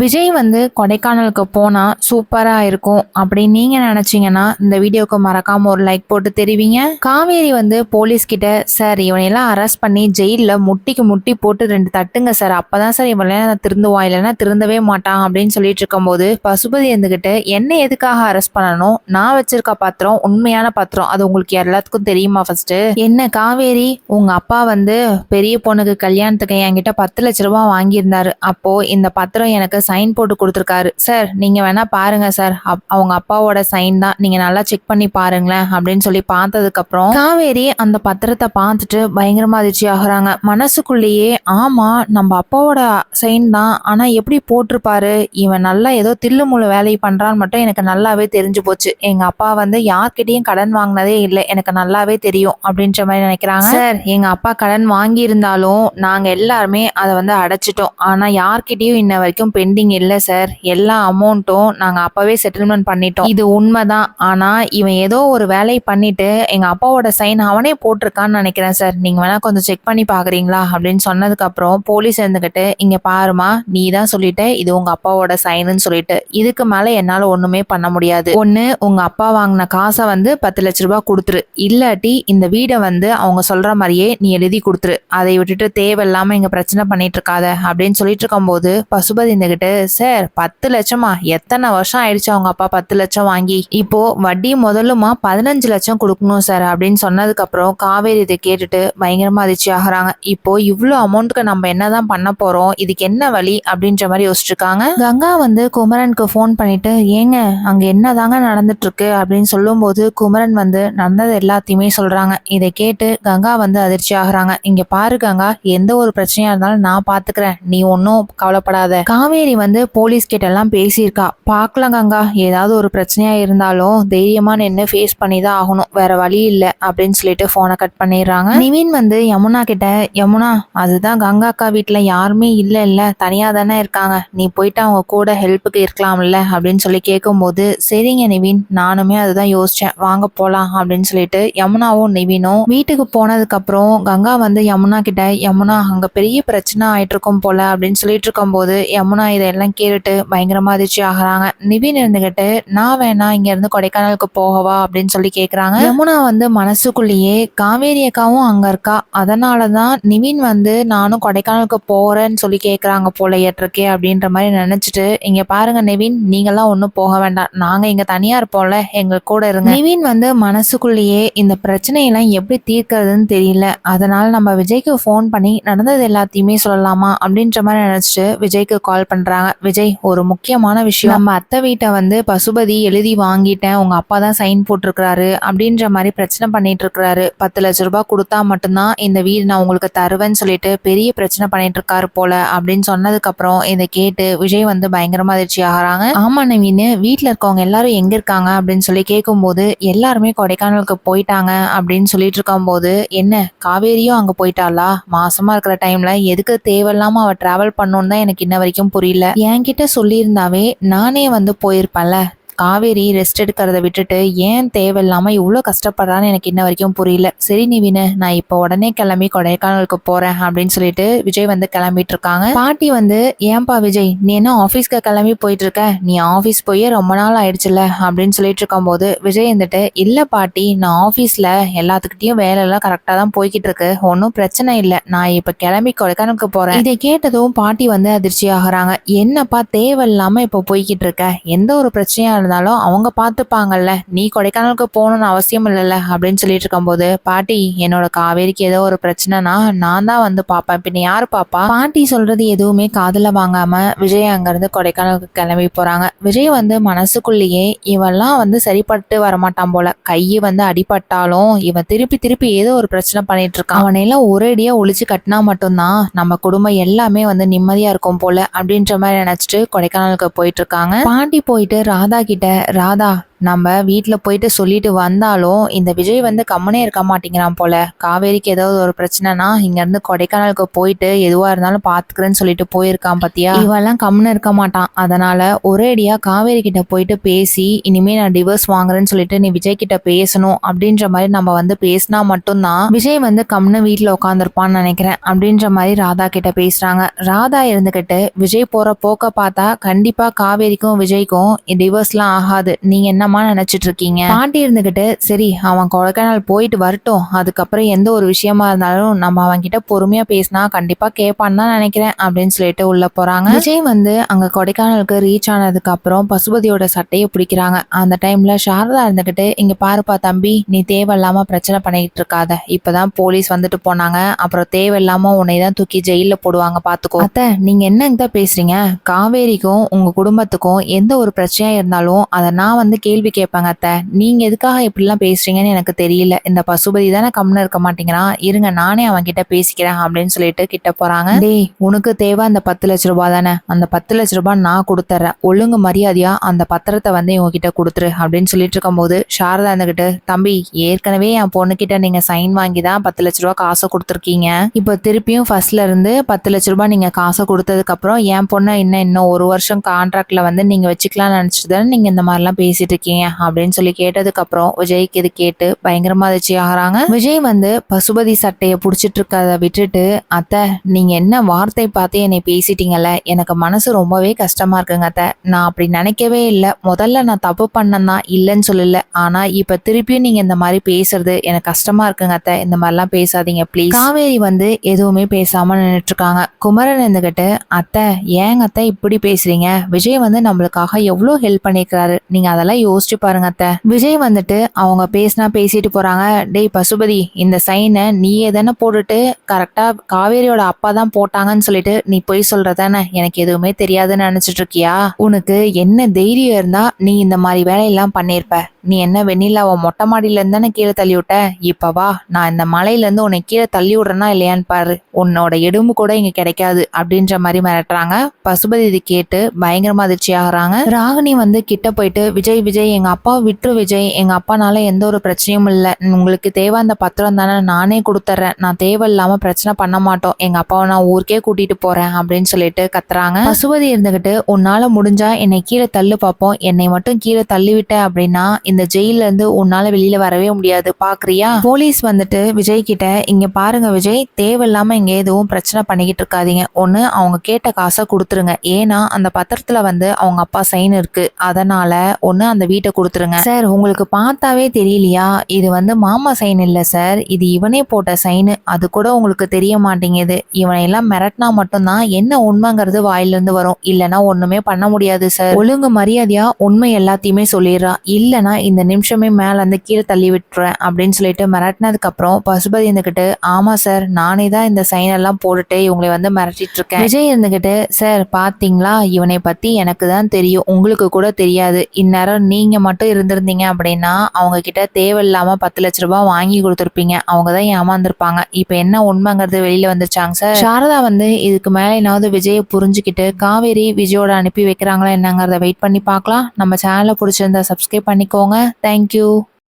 விஜய் வந்து கொடைக்கானலுக்கு போனால் சூப்பராக இருக்கும் அப்படின்னு நீங்கள் நினச்சிங்கன்னா இந்த வீடியோக்கு மறக்காமல் ஒரு லைக் போட்டு தெரிவிங்க. காவேரி வந்து போலீஸ்கிட்ட சார் இவனையெல்லாம் அரெஸ்ட் பண்ணி ஜெயிலில் முட்டிக்கு முட்டி போட்டு ரெண்டு தட்டுங்க சார். அப்போ தான் சார் இவனெல்லாம் நான் திருந்துவான் இல்லைன்னா திருந்தவே மாட்டான் அப்படின்னு சொல்லிட்டு இருக்கும்போது பசுபதி இருந்துக்கிட்டு என்ன எதுக்காக அரெஸ்ட் பண்ணணும்? நான் வச்சிருக்க பத்திரம் உண்மையான பத்திரம். அது உங்களுக்கு எல்லாத்துக்கும் தெரியுமா ஃபர்ஸ்ட் என்ன காவேரி உங்கள் அப்பா வந்து பெரிய பொண்ணுக்கு கல்யாணத்துக்கு என்கிட்ட பத்து லட்ச ரூபா வாங்கியிருந்தாரு. அப்போது இந்த பத்திரம் எனக்கு சைன் போட்டு கொடுத்துருக்காரு. சார் நீங்கள் வேணால் பாருங்கள் சார் அப்- அவங்க அப்பாவோட சைன் தான். நீங்கள் நல்லா செக் பண்ணி பாருங்களேன் அப்படின்னு சொல்லி பார்த்ததுக்கப்புறம் காவேரி அந்த பத்திரத்தை பார்த்துட்டு பயங்கரமா அதிர்ச்சி ஆகுறாங்க. மனசுக்குள்ளேயே ஆமாம் நம்ம அப்பாவோட சைன் தான். ஆனால் எப்படி போட்டிருப்பாரு? இவன் நல்லா ஏதோ தில்லுமுள்ளு வேலை பண்ணுறான்னு மட்டும் எனக்கு நல்லாவே தெரிஞ்சு போச்சு. எங்கள் அப்பா வந்து யார்கிட்டயும் கடன் வாங்கினதே இல்லை. எனக்கு நல்லாவே தெரியும் அப்படின்ற மாதிரி நினைக்கிறாங்க. சார் எங்கள் அப்பா கடன் வாங்கியிருந்தாலும் நாங்கள் எல்லாருமே அதை வந்து அடைச்சிட்டோம். ஆனால் யார்கிட்டயும் இன்ன வரைக்கும் பெண்டிங் இல்லை சார் எல்லா அமௌண்ட்டும் நாங்கள் அப்போவே செட்டில்மெண்ட் பண்ணிட்டோம். இது உண்மைதான். ஆனால் இவன் ஏதோ ஒரு வேலை பண்ணிட்டு எங்கள் அப்பாவோட சைன் அவனே போட்டிருக்கான்னு நினைக்கிறேன் சார் நீங்கள் வேணால் கொஞ்சம் செக் பண்ணி பார்க்குறீங்களா அப்படின்னு சொன்னதுக்கப்புறம் போலீஸ் இருந்துக்கிட்டு இங்கே பாருமா நீ தான் சொல்லிட்ட இது உங்கள் அப்பாவோட சைனுன்னு சொல்லிட்டு. இதுக்கு மேலே என்னால் ஒன்றுமே பண்ண முடியாது. ஒன்று உங்கள் அப்பா வாங்கின காசை வந்து பத்து லட்ச ரூபா கொடுத்துரு. இல்லாட்டி இந்த வீடை வந்து அவங்க சொல்கிற மாதிரியே நீ எழுதி கொடுத்துரு. அதை விட்டுட்டு தேவையில்லாமல் இங்கே பிரச்சனை பண்ணிட்டு இருக்காத அப்படின்னு சொல்லிட்டு இருக்கும்போது பசுபதி இந்த கேட்டு சார் பத்து லட்சமா? எத்தனை வருஷம் ஆயிடுச்சு அவங்க அப்பா பத்து லட்சம் வாங்கி? இப்போ வட்டி முதலுமா பதினஞ்சு லட்சம் கொடுக்கணும் சார் அப்படின்னு சொன்னதுக்கு அப்புறம் காவேரி இதை கேட்டுட்டு பயங்கரமா அதிர்ச்சி ஆகுறாங்க. இப்போ இவ்வளோ அமௌண்ட்டுக்கு நம்ம என்னதான் பண்ண போறோம்? இதுக்கு என்ன வழி? அப்படின்ற மாதிரி யோசிச்சிருக்காங்க கங்கா வந்து குமரனுக்கு ஃபோன் பண்ணிட்டு ஏங்க அங்க என்னதாங்க நடந்துட்டு இருக்கு அப்படின்னு சொல்லும்போது குமரன் வந்து நடந்தது எல்லாத்தையுமே சொல்றாங்க. இதை கேட்டு கங்கா வந்து அதிர்ச்சி ஆகுறாங்க. இங்க பாரு கங்கா எந்த ஒரு பிரச்சனையா இருந்தாலும் நான் பாத்துக்கிறேன். நீ ஒன்றும் கவலைப்படாத. காவேரி வந்து போலீஸ் கிட்டெல்லாம் பேசியிருக்கா. பார்க்கலாம் கங்கா. ஏதாவது ஒரு பிரச்சனையாக இருந்தாலும் தைரியமாக நின்று ஃபேஸ் பண்ணி தான் ஆகணும். வேற வழி இல்லை அப்படின்னு சொல்லிட்டு ஃபோனை கட் பண்ணிடுறாங்க. நிவின் வந்து யமுனா கிட்ட யமுனா அதுதான் கங்கா அக்கா வீட்டில் யாருமே இல்லை இல்லை. தனியாக தானே இருக்காங்க. நீ போயிட்டு அவங்க கூட ஹெல்ப்புக்கு இருக்கலாம்ல அப்படின்னு சொல்லி கேட்கும்போது சரிங்க நிவின். நானுமே அதுதான் யோசித்தேன் வாங்க போகலாம் அப்படின்னு சொல்லிட்டு யமுனாவும் நிவினும் வீட்டுக்கு போனதுக்கப்புறம் கங்கா வந்து யமுனா கிட்ட யமுனா அங்கே பெரிய பிரச்சனை ஆயிட்டு இருக்கும் போல அப்படின்னு சொல்லிட்டு இருக்கும்போது யமுனா இதெல்லாம் கேட்டுட்டு பயங்கரமாக அதிர்ச்சி ஆகுறாங்க. நிவின் இருந்துகிட்டு நான் வேணா இங்கேருந்து கொடைக்கானலுக்கு போகவா? அப்படின்னு சொல்லி கேட்குறாங்க யமுனா வந்து மனசுக்குள்ளேயே காவேரி அக்காவும் அங்கே இருக்கா? அதனாலதான் நிவின் வந்து நானும் கொடைக்கானலுக்கு போகிறேன்னு சொல்லி கேட்குறாங்க போல ஏற்றிருக்கே அப்படின்ற மாதிரி நினச்சிட்டு இங்கே பாருங்க நிவின் நீங்களாம் ஒன்றும் போக வேண்டாம். நாங்கள் இங்கே தனியாக இருப்போம்ல எங்கள் கூட இருங்க. நிவின் வந்து மனசுக்குள்ளேயே இந்த பிரச்சனையெல்லாம் எப்படி தீர்க்கறதுன்னு தெரியல. அதனால் நம்ம விஜய்க்கு ஃபோன் பண்ணி நடந்தது எல்லாத்தையுமே சொல்லலாமா? அப்படின்ற மாதிரி நினச்சிட்டு விஜய்க்கு கால் பண்றாங்க விஜய் ஒரு முக்கியமான விஷயம். நம்ம அத்தை வீட்டை வந்து பசுபதி எழுதி வாங்கிட்டேன். உங்க அப்பா தான் சைன் போட்டிருக்கிறாரு. அப்படின்ற மாதிரி பிரச்சனை பண்ணிட்டு இருக்கிறாரு. பத்து லட்ச ரூபாய் கொடுத்தா மட்டும்தான் இந்த வீடு நான் உங்களுக்கு தருவேன்னு சொல்லிட்டு பெரிய பிரச்சனை பண்ணிட்டு இருக்காரு போல அப்படின்னு சொன்னதுக்கு அப்புறம் இதை கேட்டு விஜய் வந்து பயங்கரமா அதிர்ச்சி ஆகுறாங்க. ஆமா நவீன் வீட்ல இருக்கவங்க எல்லாரும் எங்க இருக்காங்க அப்படின்னு சொல்லி கேட்கும்போது எல்லாருமே கொடைக்கானலுக்கு போயிட்டாங்க அப்படின்னு சொல்லிட்டு இருக்கும்போது என்ன காவேரியும் அங்க போயிட்டாளா? மாசமா இருக்கிற டைம்ல எதுக்கு தேவையில்லாம அவ டிராவல் பண்ணணும்னு தான் எனக்கு இன்ன வரைக்கும் புரியல. என்கிட்ட சொல்லியிருந்தாவே நானே வந்து போயிருப்பேன்ல. காவேரி ரெஸ்ட் எடுக்கிறத விட்டுட்டு ஏன் தேவையில்லாமல் இவ்வளோ கஷ்டப்படுறான்னு எனக்கு இன்ன வரைக்கும் புரியல. சரி நிவினு நான் இப்போ உடனே கிளம்பி கொடைக்கானலுக்கு போறேன் அப்படின்னு சொல்லிட்டு விஜய் வந்து கிளம்பிட்டு இருக்காங்க. பாட்டி வந்து ஏன்பா விஜய் நீ என்ன ஆஃபீஸ்க்கு கிளம்பி போயிட்டு இருக்க? நீ ஆஃபீஸ் போய் ரொம்ப நாள் ஆயிடுச்சுல? அப்படின்னு சொல்லிட்டு இருக்கும்போது விஜய் வந்துட்டு இல்லை பாட்டி நான் ஆஃபீஸில் எல்லாத்துக்கிட்டையும் வேலையெல்லாம் கரெக்டாக தான் போய்கிட்டு இருக்கு. ஒன்றும் பிரச்சனை இல்லை. நான் இப்போ கிளம்பி கொடைக்கானலுக்கு போறேன். இதை கேட்டதும் பாட்டி வந்து அதிர்ச்சி ஆகுறாங்க. என்னப்பா தேவையில்லாமல் இப்போ போய்கிட்டு இருக்க? எந்த ஒரு பிரச்சனையாக இருந்தாலும் இருந்தாலும் அவங்க பார்த்துப்பாங்கல்ல நீ கொடைக்கானலுக்கு போகணும்னு அவசியம் இல்லைல்ல அப்படின்னு சொல்லிட்டு இருக்கும்போது பாட்டி என்னோட காவேரிக்கு ஏதோ ஒரு பிரச்சனைனா நான் தான் வந்து பார்ப்பேன். பின்ன யார் பாப்பா? பாட்டி சொல்றது எதுவுமே காதில் வாங்காம விஜய் அங்கிருந்து கொடைக்கானலுக்கு கிளம்பி போறாங்க. விஜய் வந்து மனசுக்குள்ளேயே இவெல்லாம் வந்து சரிப்பட்டு வரமாட்டான் போல. கை வந்து அடிபட்டாலும் இவன் திருப்பி திருப்பி ஏதோ ஒரு பிரச்சனை பண்ணிட்டு இருக்கான். அவனையெல்லாம் ஒரேடியா ஒழிச்சு கட்டினா மட்டும்தான் நம்ம குடும்பம் எல்லாமே வந்து நிம்மதியா இருக்கும் போல அப்படின்ற மாதிரி நினைச்சிட்டு கொடைக்கானலுக்கு போயிட்டு இருக்காங்க. பாண்டி போயிட்டு ராதா கிட்ட ராதா நம்ம வீட்டில் போயிட்டு சொல்லிட்டு வந்தாலும் இந்த விஜய் வந்து கம்முனே இருக்க மாட்டேங்கிறான் போல. காவேரிக்கு ஏதாவது ஒரு பிரச்சனைனா இங்கேருந்து கொடைக்கானலுக்கு போயிட்டு எதுவாக இருந்தாலும் பார்த்துக்கிறேன்னு சொல்லிட்டு போயிருக்கான் பார்த்தியா இவெல்லாம் கம்முன்னு இருக்க மாட்டான். அதனால் ஒரேடியாக காவேரி கிட்ட போயிட்டு பேசி இனிமேல் நான் டிவோர்ஸ் வாங்குறேன்னு சொல்லிட்டு நீ விஜய் கிட்ட பேசணும் அப்படின்ற மாதிரி நம்ம வந்து பேசினா மட்டும்தான் விஜய் வந்து கம்முன்னு வீட்டில் உட்காந்துருப்பான்னு நினைக்கிறேன் அப்படின்ற மாதிரி ராதா கிட்ட பேசுகிறாங்க ராதா இருந்துக்கிட்டு விஜய் போகிற போக்க பார்த்தா கண்டிப்பாக காவேரிக்கும் விஜய்க்கும் டிவோர்ஸ்லாம் ஆகாது. நீங்கள் என்ன நினைச்சிட்டு இருக்கீங்க பாட்டி இருந்துகிட்டு சரி அவன் கொடைக்கானல் போயிட்டு வரட்டும். அதுக்கப்புறம் எந்த ஒரு விஷயமா இருந்தாலும் நம்ம அவன் கிட்ட பொறுமையா பேசினா கண்டிப்பா கேட்பான்னு தான் நினைக்கிறேன் அப்படின்னு சொல்லிட்டு உள்ள போறாங்க. விஜய் வந்து அங்க கொடைக்கானலுக்கு ரீச் ஆனதுக்கு அப்புறம் பசுபதியோட சட்டையை பிடிக்கிறாங்க. அந்த டைம்ல சாரதா இருந்துகிட்டு இங்க பாருப்பா தம்பி நீ தேவையில்லாம பிரச்சனை பண்ணிக்கிட்டு இருக்காத. இப்பதான் போலீஸ் வந்துட்டு போனாங்க. அப்புறம் தேவையில்லாம உன்னை தான் தூக்கி ஜெயில போடுவாங்க பாத்துக்கோ. அத்தை நீங்க என்னங்க பேசுறீங்க? காவேரிக்கும் உங்க குடும்பத்துக்கும் எந்த ஒரு பிரச்சனையா இருந்தாலும் அதை நான் வந்து கேள்வி கேட்பாங்க அத்தை. நீங்க எதுக்காக இப்படிலாம் பேசுறீங்கன்னு எனக்கு தெரியல. இந்த பசுபதி தானே கம்முன்னு இருக்க மாட்டேங்கிறான் இருங்க நானே அவன் கிட்ட பேசிக்கிறேன் அப்படின்னு சொல்லிட்டு கிட்ட போறாங்க. டேய் உனக்கு தேவை அந்த பத்து லட்ச ரூபா தானே? அந்த பத்து லட்ச ரூபா நான் கொடுத்துட்றேன் ஒழுங்கு மரியாதையா அந்த பத்திரத்தை வந்து இவங்க கிட்ட கொடுத்துரு அப்படின்னு சொல்லிட்டு இருக்கும்போது சாரதா இருந்துகிட்டு தம்பி ஏற்கனவே என் பொண்ணுக்கிட்ட நீங்க சைன் வாங்கி தான் பத்து லட்ச ரூபா காசை கொடுத்துருக்கீங்க. இப்போ திருப்பியும் ஃபர்ஸ்ட்ல இருந்து பத்து லட்ச ரூபா நீங்க காசை கொடுத்ததுக்கு அப்புறம் என் பொண்ணை இன்னும் இன்னும் ஒரு வருஷம் கான்ட்ராக்ட்ல வந்து நீங்க வச்சுக்கலாம்னு நினைச்சிட்டு தானே நீங்க இந்த மாதிரிலாம் பேசிட்டு இருக்கீங்க அப்படின்னு சொல்லி கேட்டதுக்கு அப்புறம் விஜய்க்கு இது கேட்டு பயங்கரமா அதிர்ச்சி ஆகிறாங்க. விஜய் வந்து பசுபதி சட்டையை பிடிச்சிட்டு இருக்கிறத விட்டுட்டு அத்தை நீங்க என்ன வார்த்தை பார்த்து என்னை பேசிட்டீங்கல்ல? எனக்கு மனசு ரொம்பவே கஷ்டமா இருக்குங்க அத்தை. நான் அப்படி நினைக்கவே இல்லை. முதல்ல நான் தப்பு பண்ணேன்னா இல்லைன்னு சொல்லல. ஆனா இப்ப திருப்பியும் நீங்க இந்த மாதிரி பேசுறது எனக்கு கஷ்டமா இருக்குங்க அத்தை. இந்த மாதிரிலாம் பேசாதீங்க ப்ளீஸ் காவேரி வந்து எதுவுமே பேசாம நின்றுட்டு இருக்காங்க. குமரன் இருந்துகிட்டு அத்தை ஏங்க அத்தை இப்படி பேசுறீங்க? விஜய் வந்து நம்மளுக்காக எவ்வளோ ஹெல்ப் பண்ணியிருக்கிறாரு. நீங்க அதெல்லாம் யோசிச்சு பாருங்க அத்தை. விஜய் வந்துட்டு அவங்க பேசினா பேசிட்டு போறாங்க. டேய் பசுபதி இந்த சைனை நீயே தானே போட்டுட்டு கரெக்டா காவேரியோட அப்பா தான் போட்டாங்கன்னு சொல்லிட்டு நீ போய் சொல்றதானே எனக்கு எதுவுமே தெரியாதுன்னு நினைச்சிட்டு இருக்கியா? உனக்கு என்ன தைரியம் இருந்தா நீ இந்த மாதிரி வேலையெல்லாம் பண்ணிருப்ப நீ என்ன வெண்ணிலாவை மொட்டை மாடியிலேருந்து தானே கீழே தள்ளி விட்ட இப்போ வா நான் இந்த மலையிலேருந்து உன்னை கீழே தள்ளி விட்றேனா இல்லையான்னு பாரு. உன்னோட எடும்பு கூட இங்கே கிடைக்காது அப்படின்ற மாதிரி மிரட்டுறாங்க. பசுபதி இது கேட்டு பயங்கரமாக அதிர்ச்சி ஆகுறாங்க ராகினி வந்து கிட்ட போயிட்டு விஜய் விஜய் எங்கள் அப்பா விட்டுரு விஜய். எங்கள் அப்பானால எந்த ஒரு பிரச்சனையும் இல்லை. உங்களுக்கு தேவை அந்த பத்திரம் தானே நானே கொடுத்துட்றேன் நான் தேவையில்லாம பிரச்சனை பண்ண மாட்டோம். எங்கள் அப்பாவை நான் ஊருக்கே கூட்டிகிட்டு போகிறேன் அப்படின்னு சொல்லிட்டு கத்துறாங்க. பசுபதி இருந்துக்கிட்டு உன்னால் முடிஞ்சா என்னை கீழே தள்ளு பார்ப்போம் என்னை மட்டும் கீழே தள்ளி அப்படின்னா இந்த ஜெயில இருந்து உன்னால வெளியில வரவே முடியாது. பாக்குறியா? போலீஸ் வந்துட்டு விஜய் கிட்ட இங்க பாருங்க விஜய் தேவையில்லாம இங்க எதுவும் பிரச்சனை பண்ணிக்கிட்டு இருக்காதீங்க. ஒண்ணு அவங்க கேட்ட காசை கொடுத்துருங்க. ஏன்னா அந்த பத்திரத்துல வந்து அவங்க அப்பா சைன் இருக்கு. அதனால ஒண்ணு அந்த வீட்டை கொடுத்துருங்க. சார் உங்களுக்கு பார்த்தாவே தெரியலையா? இது வந்து மாமா சைன் இல்ல சார். இது இவனே போட்ட சைனு. அது கூட உங்களுக்கு தெரிய மாட்டேங்குது. இவனை எல்லாம் மிரட்டினா மட்டும்தான் என்ன உண்மைங்கிறது வாயிலிருந்து வரும். இல்லைன்னா ஒண்ணுமே பண்ண முடியாது சார். ஒழுங்கு மரியாதையா உண்மை எல்லாத்தையுமே சொல்லிடுறா. இல்லைன்னா இந்த நிமிஷமே மேலே இருந்து கீழே தள்ளி விட்டுறேன் அப்படின்னு சொல்லிட்டு மிரட்டினதுக்கப்புறம் பசுபதி இருந்துக்கிட்டு ஆமாம் சார் நானே தான் இந்த சைன் எல்லாம் போட்டுட்டு இவங்களை வந்து மிரட்டிட்டு இருக்கேன். விஜய் இருந்துக்கிட்டு சார் பார்த்தீங்களா இவனை பற்றி எனக்கு தான் தெரியும். உங்களுக்கு கூட தெரியாது. இந்நேரம் நீங்கள் மட்டும் இருந்திருந்தீங்க அப்படின்னா அவங்க கிட்ட தேவையில்லாமல் பத்து லட்ச ரூபாய் வாங்கி கொடுத்துருப்பீங்க. அவங்க தான் ஏமாந்துருப்பாங்க? இப்போ என்ன உண்மைங்கிறது வெளியில் வந்துச்சாங்க சார் சாரதா வந்து இதுக்கு மேலே என்னாவது விஜயை புரிஞ்சுக்கிட்டு காவேரி விஜயோட அனுப்பி வைக்கிறாங்களா என்னங்கிறத வெயிட் பண்ணி பார்க்கலாம். நம்ம சேனலை பிடிச்சிருந்தா சப்ஸ்கிரைப் பண்ணிக்கோங்க. தேங்க்யூ